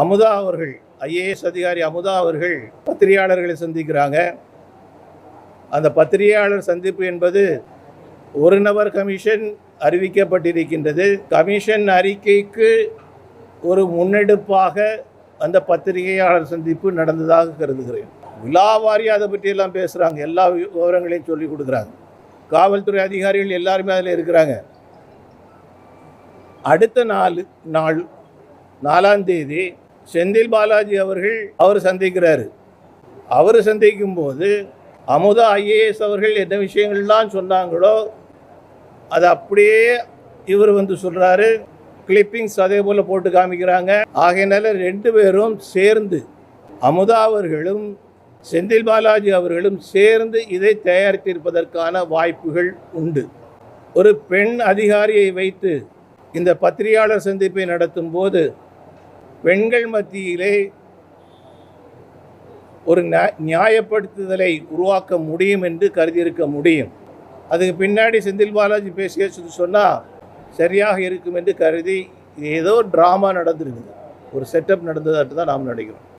அமுதா அவர்கள் ஐஏஎஸ் அதிகாரி அமுதா அவர்கள் பத்திரிகையாளர்களை சந்திக்கிறாங்க. அந்த பத்திரிகையாளர் சந்திப்பு என்பது ஒரு நபர் கமிஷன் அறிவிக்கப்பட்டிருக்கின்றது. கமிஷன் அறிக்கைக்கு ஒரு முன்னெடுப்பாக அந்த பத்திரிகையாளர் சந்திப்பு நடந்ததாக கருதுகிறேன். விழாவாரி அதை பற்றியெல்லாம் பேசுகிறாங்க எல்லா விவரங்களையும் சொல்லி கொடுக்குறாங்க. காவல்துறை அதிகாரிகள் எல்லாருமே அதில் இருக்கிறாங்க. அடுத்த நாள் நாள் நாலாம் தேதி செந்தில் பாலாஜி அவர்கள் அவர் சந்திக்கிறாரு. அவர் சந்திக்கும் போது அமுதா ஐஏஎஸ் அவர்கள் என்ன விஷயங்கள்லாம் சொன்னாங்களோ அது அப்படியே இவர் வந்து சொல்கிறாரு கிளிப்பிங்ஸ் அதே போல் போட்டு காமிக்கிறாங்க. ஆகையினால ரெண்டு பேரும் சேர்ந்து அமுதா அவர்களும் செந்தில் பாலாஜி அவர்களும் சேர்ந்து இதை தயாரித்திருப்பதற்கான வாய்ப்புகள் உண்டு. ஒரு பெண் அதிகாரியை வைத்து இந்த பத்திரிகையாளர் சந்திப்பை நடத்தும் போது பெண்கள் மத்தியிலே ஒரு நியா- நியாயப்படுத்துதலை உருவாக்க முடியும் என்று கருதியிருக்க முடியும். அதுக்கு பின்னாடி செந்தில் பாலாஜி பேசிய சொன்னால் சரியாக இருக்கும் என்று கருதி ஏதோ ட்ராமா நடந்திருக்குது. ஒரு செட்டப் நடந்ததாட்டு தான் நாம் நினைக்கிறோம்